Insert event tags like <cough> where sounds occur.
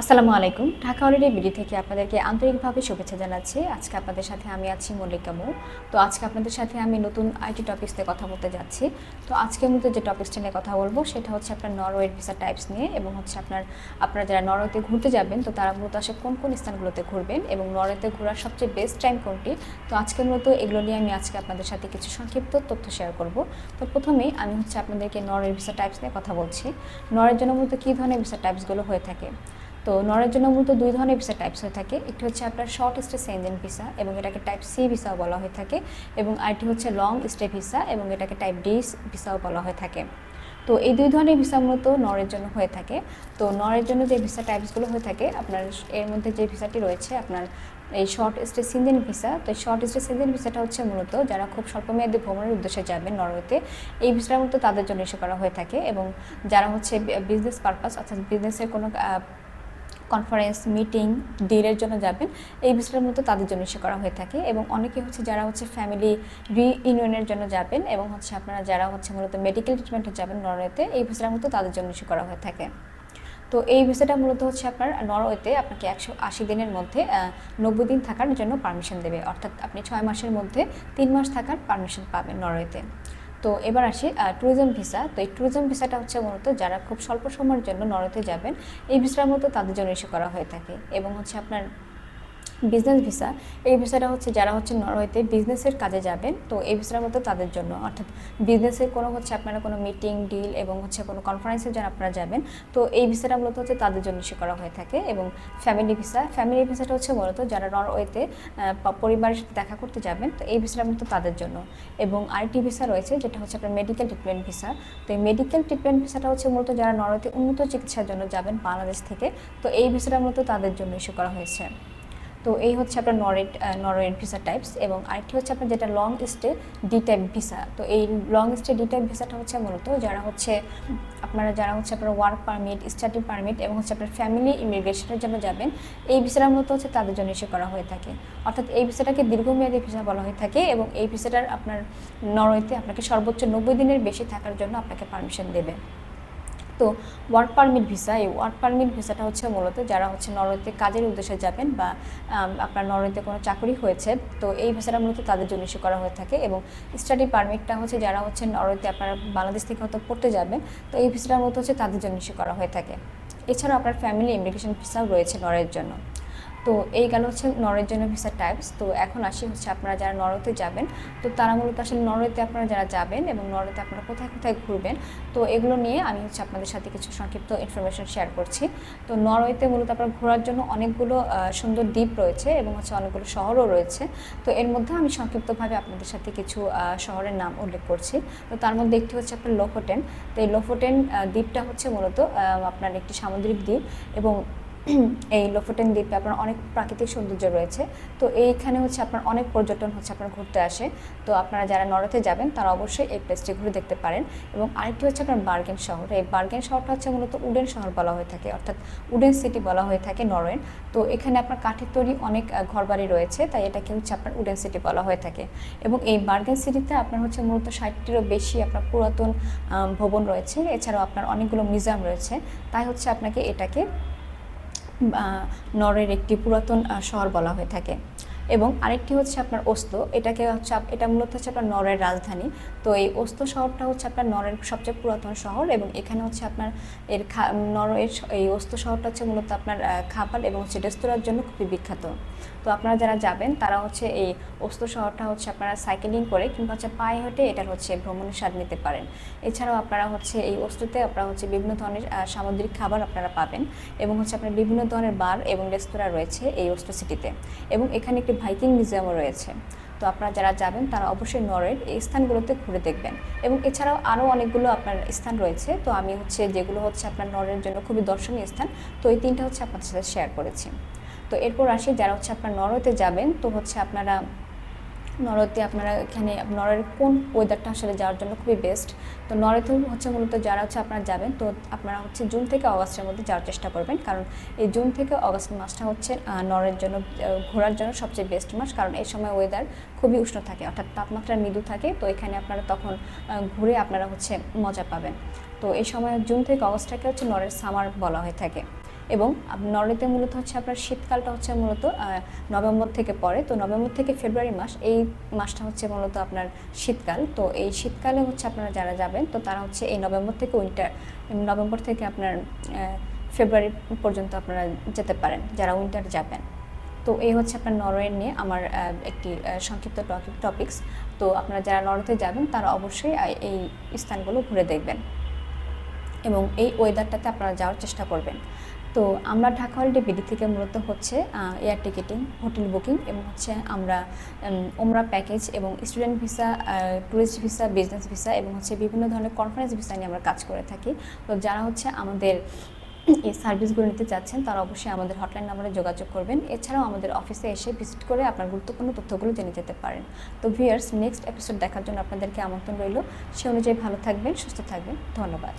আসসালামু আলাইকুম। Dhaka holiday BD থেকে আপনাদেরকে আন্তরিকভাবে শুভেচ্ছা জানাচ্ছি। আজকে আপনাদের সাথে আমি আছি মল্লিকা মৌ। তো আজকে আপনাদের সাথে আমি নতুন আইটি টপিক্স নিয়ে কথা বলতে যাচ্ছি। তো আজকের মধ্যে যে টপিক্সটা নিয়ে কথা বলব, সেটা হচ্ছে আপনার নরওয়ের ভিসা টাইপস নিয়ে এবং হচ্ছে আপনার, আপনারা যারা নরওয়েতে ঘুরতে যাবেন, তো তারা মূলত আসে কোন কোন স্থানগুলোতে ঘুরবেন এবং নরওয়েতে ঘোরার সবচেয়ে বেস্ট টাইম কোনটি? তো আজকের মতো এগুলো নিয়ে আমি আজকে আপনাদের সাথে কিছু সংক্ষিপ্ত তথ্য শেয়ার করব। তো প্রথমেই আমি হচ্ছে আপনাদেরকে নরওয়ের ভিসা টাইপস নিয়ে কথা বলছি। নরওয়ের জন্য মূলত কী ধরনের ভিসা টাইপসগুলো হয়ে থাকে? তো নরের জন্য মূলত দুই ধরনের ভিসা টাইপস হয়ে থাকে। একটি হচ্ছে আপনার শর্ট স্টে সেঞ্জেন ভিসা এবং এটাকে টাইপ সি ভিসাও বলা হয়ে থাকে এবং আরেকটি হচ্ছে লং স্টে ভিসা এবং এটাকে টাইপ ডি ভিসাও বলা হয়ে থাকে। তো এই দুই ধরনের ভিসা মূলত নরের জন্য হয়ে থাকে। তো নরের জন্য যে ভিসা টাইপসগুলো হয়ে থাকে, আপনার এর মধ্যে যে ভিসাটি রয়েছে, আপনার এই শর্ট স্টে সিনজেন ভিসা তো শর্ট স্টে সিনজেন ভিসাটা হচ্ছে মূলত যারা খুব স্বল্পমেয়াদী ভ্রমণের উদ্দেশ্যে যাবেন নরওয়েতে, এই ভিসাটা মূলত তাদের জন্য ইস্যু করা হয়ে থাকে এবং যারা হচ্ছে বিজনেস পারপাস অর্থাৎ বিজনেসের কোনো কনফারেন্স মিটিং ডিলের জন্য যাবেন। এই ভিসাটার মতো তাদের জন্য ইস্যু করা হয়ে থাকে এবং অনেকে হচ্ছে যারা হচ্ছে ফ্যামিলি রিইউনিয়নের জন্য যাবেন এবং হচ্ছে আপনারা যারা হচ্ছে মূলত মেডিকেল ট্রিটমেন্টে যাবেন নরওয়েতে, এই ভিসাটার মতো তাদের জন্য ইস্যু করা হয়ে থাকে। তো এই ভিসাটা মূলত হচ্ছে আপনার নরওয়েতে আপনাকে একশো আশি দিনের মধ্যে নব্বই দিন থাকার জন্য পারমিশন দেবে। অর্থাৎ আপনি ছয় মাসের মধ্যে তিন মাস থাকার পারমিশন পাবেন নরওয়েতে। তো এবার আসি ট্যুরিজম ভিসা তো এই ট্যুরিজম ভিসাটা হচ্ছে মূলত যারা খুব স্বল্প সময়ের জন্য নরতে যাবেন, এই ভিসার মতো তাদের জন্য ইস্যু করা হয়ে থাকে। এবং হচ্ছে আপনার বিজনেস ভিসা এই ভিসাটা হচ্ছে যারা হচ্ছে নরওয়েতে বিজনেসের কাজে যাবেন, তো এই ভিসার মতো তাদের জন্য। অর্থাৎ বিজনেসের কোনো হচ্ছে আপনারা কোনো মিটিং ডিল এবং হচ্ছে কোনো কনফারেন্সে জন্য আপনারা যাবেন, তো এই ভিসাটা মূলত হচ্ছে তাদের জন্য ইস্যু করা হয়ে থাকে এবং ফ্যামিলি ভিসা ফ্যামিলি ভিসাটা হচ্ছে মূলত যারা নরওয়েতে পরিবারের সাথে দেখা করতে যাবেন, তো এই ভিসাটা মূলত তাদের জন্য। এবং আরেকটি ভিসা রয়েছে, যেটা হচ্ছে আপনার মেডিকেল ট্রিটমেন্ট ভিসা তো এই মেডিকেল ট্রিটমেন্ট ভিসাটা হচ্ছে মূলত যারা নরওয়েতে উন্নত চিকিৎসার জন্য যাবেন বাংলাদেশ থেকে, তো এই ভিসাটা মূলত তাদের জন্য ইস্যু করা হয়েছে। তো এই হচ্ছে আপনার নরেট নরওয়ের ভিসা টাইপস এবং আরেকটি হচ্ছে আপনার যেটা long stay D type visa তো এই লং স্টে ডি টাইপ ভিসাটা হচ্ছে মূলত যারা হচ্ছে, আপনারা যারা হচ্ছে আপনার ওয়ার্ক পারমিট স্টাডি পারমিট এবং হচ্ছে আপনার ফ্যামিলি ইমিগ্রেশনের জন্য যাবেন, এই ভিসাটার মতো হচ্ছে তাদের জন্য ইস্যু করা হয়ে থাকে। অর্থাৎ এই ভিসাটাকে দীর্ঘমেয়াদী ভিসা বলা হয়ে থাকে এবং এই ভিসাটার আপনার নরওয়েতে আপনাকে সর্বোচ্চ নব্বই দিনের বেশি থাকার জন্য আপনাকে পারমিশন দেবে। তো ওয়ার্ক পারমিট ভিসা এই ওয়ার্ক পারমিট ভিসাটা হচ্ছে মূলত যারা হচ্ছে নরওয়েতে কাজের উদ্দেশ্যে যাবেন বা আপনার নরওয়েতে কোনো চাকরি হয়েছে, তো এই ভিসাটা মূলত তাদের জন্য ইস্যু করা হয়ে থাকে এবং স্টাডি পারমিটটা হচ্ছে যারা হচ্ছে নরওয়েতে আপনার বাংলাদেশ থেকে হয়তো পড়তে যাবেন, তো এই ভিসাটার মতো হচ্ছে তাদের জন্য ইস্যু করা হয়ে থাকে। এছাড়াও আপনার ফ্যামিলি ইমিগ্রেশন ভিসাও রয়েছে নরের জন্য। তো এই গেল হচ্ছে নরওয়ের জন্য ভিসা টাইপস তো এখন আসি হচ্ছে আপনারা যারা নরওয়েতে যাবেন, তো তারা মূলত আসলে নরওয়েতে আপনারা যারা যাবেন এবং নরওয়েতে আপনারা কোথায় কোথায় ঘুরবেন, তো এগুলো নিয়ে আমি হচ্ছে আপনাদের সাথে কিছু সংক্ষিপ্ত ইনফরমেশন শেয়ার করছি। তো নরওয়েতে মূলত আপনার ঘোরার জন্য অনেকগুলো সুন্দর দ্বীপ রয়েছে এবং হচ্ছে অনেকগুলো শহরও রয়েছে। তো এর মধ্যে আমি সংক্ষিপ্তভাবে আপনাদের সাথে কিছু শহরের নাম উল্লেখ করছি। তো তার মধ্যে একটি হচ্ছে আপনার লোফোটেন। তো এই লোফোটেন দ্বীপটা হচ্ছে মূলত আপনার একটি সামুদ্রিক দ্বীপ এবং <clears throat> এই লোফোটেন দ্বীপে আপনার অনেক প্রাকৃতিক সৌন্দর্য রয়েছে। তো এইখানে হচ্ছে আপনার অনেক পর্যটন হচ্ছে আপনার ঘুরতে আসে। তো আপনারা যারা নরওয়েতে যাবেন, তারা অবশ্যই এই প্লেসটি ঘুরে দেখতে পারেন। এবং আরেকটি হচ্ছে আপনার বার্গেন শহর। এই বার্গেন শহরটা হচ্ছে মূলত উডেন শহর বলা হয়ে থাকে, অর্থাৎ উডেন সিটি বলা হয়ে থাকে নরওয়ের। তো এখানে আপনার কাঠের তৈরি অনেক ঘরবাড়ি রয়েছে, তাই এটাকে হচ্ছে আপনার উডেন সিটি বলা হয়ে থাকে। এবং এই বার্গেন সিটিতে আপনার হচ্ছে মূলত ষাটটিরও বেশি আপনার পুরাতন ভবন রয়েছে। এছাড়াও আপনার অনেকগুলো মিউজিয়াম রয়েছে। তাই হচ্ছে আপনাকে এটাকে নরের একটি পুরাতন শহর বলা হয়ে থাকে। এবং আরেকটি হচ্ছে আপনার ওস্তো। এটাকে হচ্ছে এটা মূলত হচ্ছে আপনার নরের রাজধানী। তো এই ওস্তো শহরটা হচ্ছে আপনার নরের সবচেয়ে পুরাতন শহর এবং এখানে হচ্ছে আপনার এর শ- এই ওস্তো শহরটা হচ্ছে মূলত আপনার খাবার এবং হচ্ছে রেস্তোরাঁর জন্য খুবই বিখ্যাত। তো আপনারা যারা যাবেন, তারা হচ্ছে এই ওস্তো শহরটা হচ্ছে আপনারা সাইকেলিং করে কিংবা হচ্ছে পায়ে হেঁটে এটার হচ্ছে ভ্রমণের স্বাদ নিতে পারেন। এছাড়াও আপনারা হচ্ছে এই ওস্তুতে আপনারা হচ্ছে বিভিন্ন ধরনের সামুদ্রিক খাবার আপনারা পাবেন এবং হচ্ছে আপনার বিভিন্ন ধরনের বার এবং রেস্তোরাঁ রয়েছে এই ওস্তো সিটিতে। এবং এখানে একটি ভাইকিং মিউজিয়ামও রয়েছে। তো আপনারা যারা যাবেন, তারা অবশ্যই নরের এই স্থানগুলোতে ঘুরে দেখবেন। এবং এছাড়াও আরও অনেকগুলো আপনার স্থান রয়েছে। তো আমি হচ্ছে যেগুলো হচ্ছে আপনার নরের জন্য খুবই দর্শনীয় স্থান, তো এই তিনটা হচ্ছে আপনাদের সাথে শেয়ার করেছি। তো এরপর আসি, যারা হচ্ছে আপনার নরওয়েতে যাবেন, তো হচ্ছে আপনারা নরওয়েতে আপনারা এখানে নরের কোন ওয়েদারটা আসলে যাওয়ার জন্য খুবই বেস্ট তো নরওয়েতে হচ্ছে মূলত যারা হচ্ছে আপনারা যাবেন, তো আপনারা হচ্ছে জুন থেকে অগাস্টের মধ্যে যাওয়ার চেষ্টা করবেন। কারণ এই জুন থেকে অগাস্ট মাসটা হচ্ছে নরের জন্য ঘোরার জন্য সবচেয়ে বেস্ট মাস। কারণ এই সময় ওয়েদার খুবই উষ্ণ থাকে, অর্থাৎ তাপমাত্রা মৃদু থাকে। তো এখানে আপনারা তখন ঘুরে আপনারা হচ্ছে মজা পাবেন। তো এই সময় জুন থেকে অগস্টটাকে হচ্ছে নরের সামার বলা হয়ে থাকে। এবং নরওয়েতে মূলত হচ্ছে আপনার শীতকালটা হচ্ছে মূলত নভেম্বর থেকে পড়ে তো নভেম্বর থেকে ফেব্রুয়ারি মাস, এই মাসটা হচ্ছে মূলত আপনার শীতকাল। তো এই শীতকালে হচ্ছে আপনারা যারা যাবেন, তো তারা হচ্ছে এই নভেম্বর থেকে উইন্টার নভেম্বর থেকে আপনার ফেব্রুয়ারি পর্যন্ত আপনারা যেতে পারেন, যারা উইন্টার যাবেন। তো এই হচ্ছে আপনার নরওয়ে নিয়ে আমার একটি সংক্ষিপ্ত টপিক টপিকস তো আপনারা যারা নরওয়েতে যাবেন, তারা অবশ্যই এই স্থানগুলো ঘুরে দেখবেন। এবং এই ওয়েদারটাতে আপনারা যাওয়ার চেষ্টা করবেন। তো আমরা ঢাকা হলিডে বিডি থেকে মূলত হচ্ছে এয়ার টিকিটিং হোটেল বুকিং এবং হচ্ছে আমরা ওমরা প্যাকেজ এবং student visa tourist visa business visa এবং হচ্ছে বিভিন্ন ধরনের কনফারেন্স ভিসা নিয়ে আমরা কাজ করে থাকি। তো যারা হচ্ছে আমাদের এই সার্ভিসগুলো নিতে চাচ্ছেন, তারা অবশ্যই আমাদের হটলাইন নাম্বারে যোগাযোগ করবেন। এছাড়াও আমাদের অফিসে এসে ভিজিট করে আপনার গুরুত্বপূর্ণ তথ্যগুলো জেনে যেতে পারেন। তো ভিউয়ার্স নেক্সট এপিসোড দেখার জন্য আপনাদেরকে আমন্ত্রণ রইল। সে অনুযায়ী ভালো থাকবেন, সুস্থ থাকবেন। ধন্যবাদ।